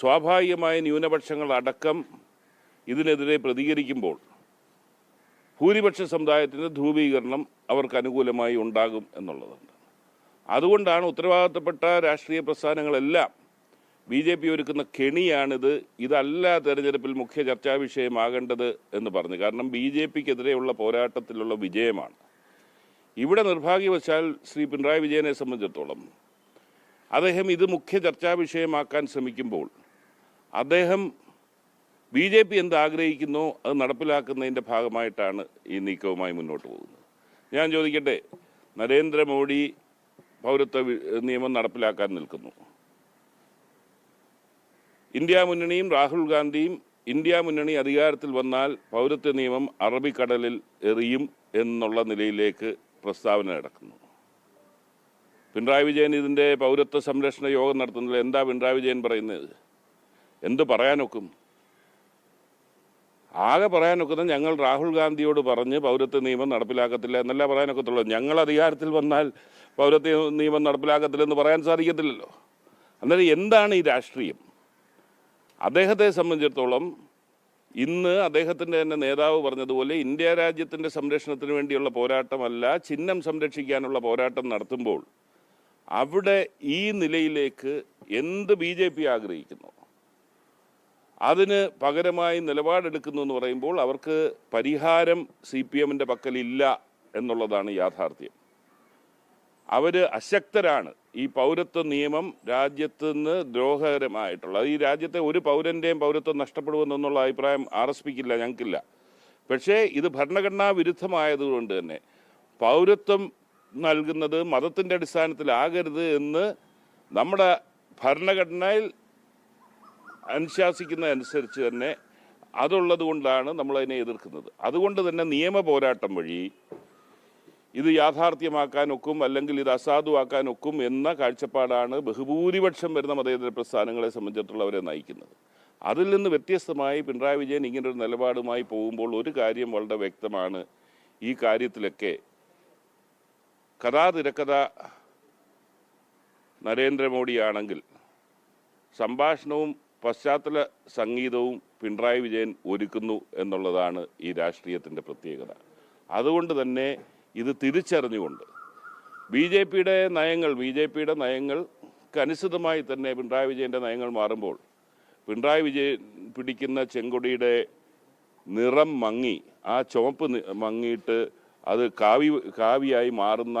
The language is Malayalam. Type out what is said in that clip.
സ്വാഭാവികമായ ന്യൂനപക്ഷങ്ങൾ അടക്കം ഇതിനെതിരെ പ്രതികരിക്കുമ്പോൾ ഭൂരിപക്ഷ സമുദായത്തിന്റെ ധ്രുവീകരണം അവർക്ക് അനുകൂലമായി ഉണ്ടാകും എന്നുള്ളതുണ്ട്. അതുകൊണ്ടാണ് ഉത്തരവാദിത്തപ്പെട്ട രാഷ്ട്രീയ പ്രസ്ഥാനങ്ങളെല്ലാം ബി ജെ പി ഒരുക്കുന്ന കെണിയാണിത്. ഇതല്ല തെരഞ്ഞെടുപ്പിൽ മുഖ്യ ചർച്ചാ വിഷയമാകേണ്ടത് എന്ന് പറഞ്ഞു. കാരണം ബി ജെ പിക്കെതിരെയുള്ള പോരാട്ടത്തിലുള്ള വിജയമാണ്. ഇവിടെ നിർഭാഗ്യവശാൽ ശ്രീ പിണറായി വിജയനെ സംബന്ധിച്ചിടത്തോളം അദ്ദേഹം ഇത് മുഖ്യ ചർച്ചാ വിഷയമാക്കാൻ ശ്രമിക്കുമ്പോൾ അദ്ദേഹം ബി ജെ പി എന്ത് അത് നടപ്പിലാക്കുന്നതിന്റെ ഭാഗമായിട്ടാണ് ഈ നീക്കവുമായി മുന്നോട്ട് പോകുന്നത്. ഞാൻ ചോദിക്കട്ടെ നരേന്ദ്രമോദി പൗരത്വ നിയമം നടപ്പിലാക്കാൻ നിൽക്കുന്നു. ഇന്ത്യ മുന്നണിയും രാഹുൽ ഗാന്ധിയും ഇന്ത്യ മുന്നണി അധികാരത്തിൽ വന്നാൽ പൗരത്വ നിയമം അറബിക്കടലിൽ എറിയും എന്നുള്ള നിലയിലേക്ക് പ്രസ്താവന നടക്കുന്നു. പിണറായി വിജയൻ ഇതിന്റെ പൗരത്വ സംരക്ഷണ യോഗം നടത്തുന്നില്ല എന്താ പിണറായി വിജയൻ പറയുന്നത്? എന്ത് പറയാനൊക്കും? ആകെ പറയാനൊക്കുന്നത് ഞങ്ങൾ രാഹുൽ ഗാന്ധിയോട് പറഞ്ഞ് പൗരത്വ നിയമം നടപ്പിലാക്കത്തില്ല എന്നല്ല പറയാനൊക്കത്തുള്ളൂ. ഞങ്ങൾ അധികാരത്തിൽ വന്നാൽ പൗരത്വ നിയമം നടപ്പിലാക്കത്തില്ലെന്ന് പറയാൻ സാധിക്കത്തില്ലല്ലോ. അന്നേരം എന്താണ് ഈ രാഷ്ട്രീയം? അദ്ദേഹത്തെ സംബന്ധിച്ചിടത്തോളം ഇന്ന് അദ്ദേഹത്തിന്റെ തന്നെ നേതാവ് പറഞ്ഞതുപോലെ ഇന്ത്യ രാജ്യത്തിന്റെ സംരക്ഷണത്തിന് വേണ്ടിയുള്ള പോരാട്ടമല്ല ചിഹ്നം സംരക്ഷിക്കാനുള്ള പോരാട്ടം നടത്തുമ്പോൾ അവിടെ ഈ നിലയിലേക്ക് എന്ത് ബി ജെ പി ആഗ്രഹിക്കുന്നു? അതിന് പകരമായി നിലപാടെടുക്കുന്നു എന്ന് പറയുമ്പോൾ അവർക്ക് പരിഹാരം സി പി എമ്മിന്റെ പക്കലില്ല എന്നുള്ളതാണ് യാഥാർത്ഥ്യം. അവർ അശക്തരാണ്. ഈ പൗരത്വ നിയമം രാജ്യത്ത് നിന്ന് ദ്രോഹകരമായിട്ടുള്ള ഈ രാജ്യത്തെ ഒരു പൗരന്റെയും പൗരത്വം നഷ്ടപ്പെടുമെന്നുള്ള അഭിപ്രായം ആർ എസ് പിക്കില്ല ഞങ്ങൾക്കില്ല. പക്ഷേ ഇത് ഭരണഘടനാ വിരുദ്ധമായതുകൊണ്ട് തന്നെ പൗരത്വം നൽകുന്നത് മതത്തിന്റെ അടിസ്ഥാനത്തിലാകരുത് എന്ന് നമ്മുടെ ഭരണഘടനയിൽ അനുശാസിക്കുന്ന അനുസരിച്ച് തന്നെ അതുള്ളത് കൊണ്ടാണ് നമ്മളതിനെ എതിർക്കുന്നത്. അതുകൊണ്ട് തന്നെ നിയമ പോരാട്ടം വഴി ഇത് യാഥാർത്ഥ്യമാക്കാനൊക്കും അല്ലെങ്കിൽ ഇത് അസാധുവാക്കാനൊക്കും എന്ന കാഴ്ചപ്പാടാണ് ബഹുഭൂരിപക്ഷം വരുന്ന മതേതര പ്രസ്ഥാനങ്ങളെ സംബന്ധിച്ചിട്ടുള്ളവരെ നയിക്കുന്നത്. അതിൽ നിന്ന് വ്യത്യസ്തമായി പിണറായി വിജയൻ ഇങ്ങനൊരു നിലപാടുമായി പോകുമ്പോൾ ഒരു കാര്യം വളരെ വ്യക്തമാണ്. ഈ കാര്യത്തിലൊക്കെ കഥാതിരക്കഥ നരേന്ദ്രമോദിയാണെങ്കിൽ സംഭാഷണവും പശ്ചാത്തല സംഗീതവും പിണറായി വിജയൻ ഒരുക്കുന്നു എന്നുള്ളതാണ് ഈ രാഷ്ട്രീയത്തിന്റെ പ്രത്യേകത. അതുകൊണ്ട് തന്നെ ഇത് തിരിച്ചറിഞ്ഞുകൊണ്ട് ബി ജെ പിയുടെ നയങ്ങൾ ബി ജെ പിയുടെ നയങ്ങൾക്കനുസൃതമായി തന്നെ പിണറായി വിജയന്റെ നയങ്ങൾ മാറുമ്പോൾ പിണറായി വിജയൻ പിടിക്കുന്ന ചെങ്കൊടിയുടെ നിറം മങ്ങി ആ ചുവപ്പ് മങ്ങിയിട്ട് അത് കാവി കാവിയായി മാറുന്ന